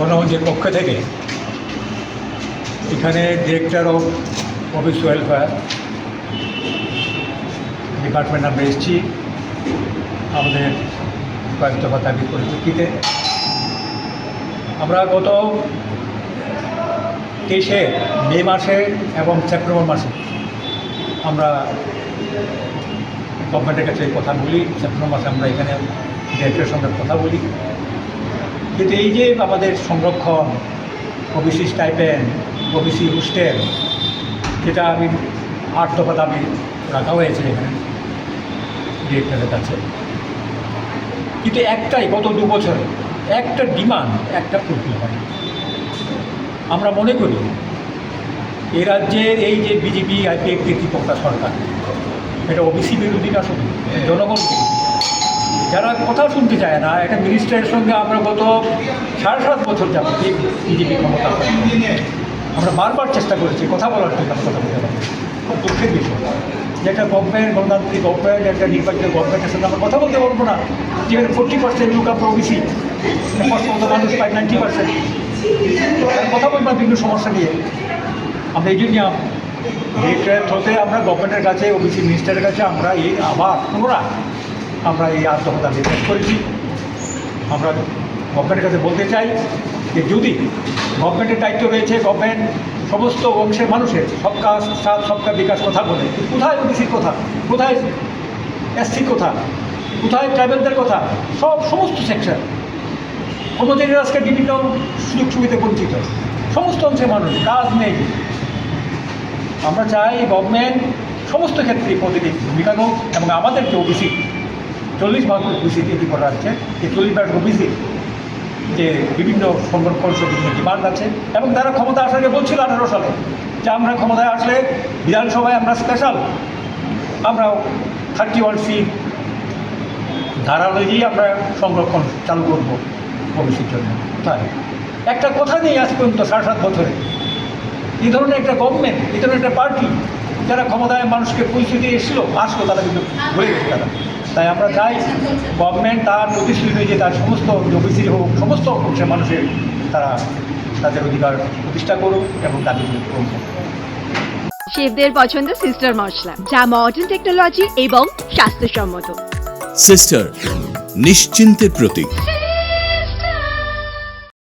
গণমঞ্চের পক্ষ থেকে। এখানে director of office welfare department আমরা এসেছি। আমাদের কয়েক দফা দাবির পরিপ্রেক্ষিতে। আমরা গত তেইশে মে মাসে এবং সেপ্টেম্বর মাসে আমরা গভর্নমেন্টের কাছে কথা বলি। সেপ্টেম্বর মাসে আমরা এখানে ডিরেক্টরের সঙ্গে কথা বলি। কিন্তু এই যে আমাদের সংরক্ষণ, ওবিসি স্টাইপেন, ওবিসি হোস্টেল, যেটা আমি আট দফা দাবি রাখা হয়েছে এখানে ডিরেক্টরের কাছে। কিন্তু একটাই গত দু বছরে একটা ডিমান্ড, একটা ফুলফিল হয়। আমরা মনে করি এ রাজ্যের এই যে বিজেপি, আইপিএফ কর্তৃপক্ষা সরকার। এটা ওবিসি বিরোধী না শুধু, জনগণ বিরোধী। যারা কথা শুনতে চায় না, একটা মিনিস্টারের সঙ্গে আমরা গত সাড়ে সাত বছর যাব বিজেপি ক্ষমতা আমরা বারবার চেষ্টা করেছি কথা বলার জন্য কথা বলতে খুব দুঃখের বিষয়। যে একটা গভর্নমেন্ট গণতান্ত্রিক গভর্নমেন্ট একটা নির্বাচিত গভর্নমেন্টের সঙ্গে আমরা কথা বলতে পারব না। যেখানে ফোর্টি পার্সেন্ট লোক আমরা ওবিসি মতো মানুষ পাই নাইনটি পার্সেন্ট কথা বলব বিভিন্ন সমস্যা নিয়ে। আমরা এই জন্য থ্রোতে আমরা গভর্নমেন্টের কাছে ওবিসি মিনিস্টারের কাছে আমরা এই আবার পুনরায় আমরা এই আত্মহত্যা নির্দেশ করেছি। আমরা গভর্নমেন্টের কাছে বলতে চাই যে যদি গভর্নমেন্টের দায়িত্ব রয়েছে, গভর্নমেন্ট সমস্ত অংশের মানুষের সব কাজ সাথ, সবকা বিকাশ কথা বলে, কোথায় ওবিসির কথা, কোথায় এসসির কথা, কোথায় ট্রাইবেলদের কথা, সব সমস্ত সেকশন, কর্মচারীরা আজকে বিভিন্ন সুযোগ সুবিধা বঞ্চিত, সমস্ত অংশের মানুষ, কাজ নেই। আমরা চাই গভর্নমেন্ট সমস্ত ক্ষেত্রে প্রতিটি ভূমিকা হোক এবং আমাদের যে ওবিসি চল্লিশ ভাগ ওবিসি তৈরি করা হচ্ছে এই চল্লিশ ভাগ ওবিসি যে বিভিন্ন সংরক্ষণ বিভিন্ন ডিমান্ড আছে এবং তারা ক্ষমতা আসার আগে বলছিল আঠারো সালে যে আমরা ক্ষমতায় আসলে বিধানসভায় আমরা স্পেশাল আমরা থার্টি ওয়ান সি ধারা অনুযায়ী আমরা সংরক্ষণ চালু করব ভবিষ্যতের জন্য। তাই একটা কথা নেই আজ পর্যন্ত সাড়ে সাত বছরে এই ধরনের একটা গভর্নমেন্ট এই ধরনের একটা পার্টি যারা ক্ষমতায় মানুষকে পরিস্থিতি এসেছিল আসলো তারা কিন্তু ভুলে গেছে তারা। তাই আমরা চাই গভর্নমেন্ট তার প্রতিশ্রুতি যে তার সমস্ত ওবিসি হোক সমস্ত অংশের মানুষের তারা তাদের অধিকার প্রতিষ্ঠা করুক এবং তাদের গ্রহণ করুক। শেফদের পছন্দ সিস্টার মশলা যা মডার্ন টেকনোলজি এবং স্বাস্থ্যসম্মত। সিস্টার নিশ্চিন্তের প্রতীক।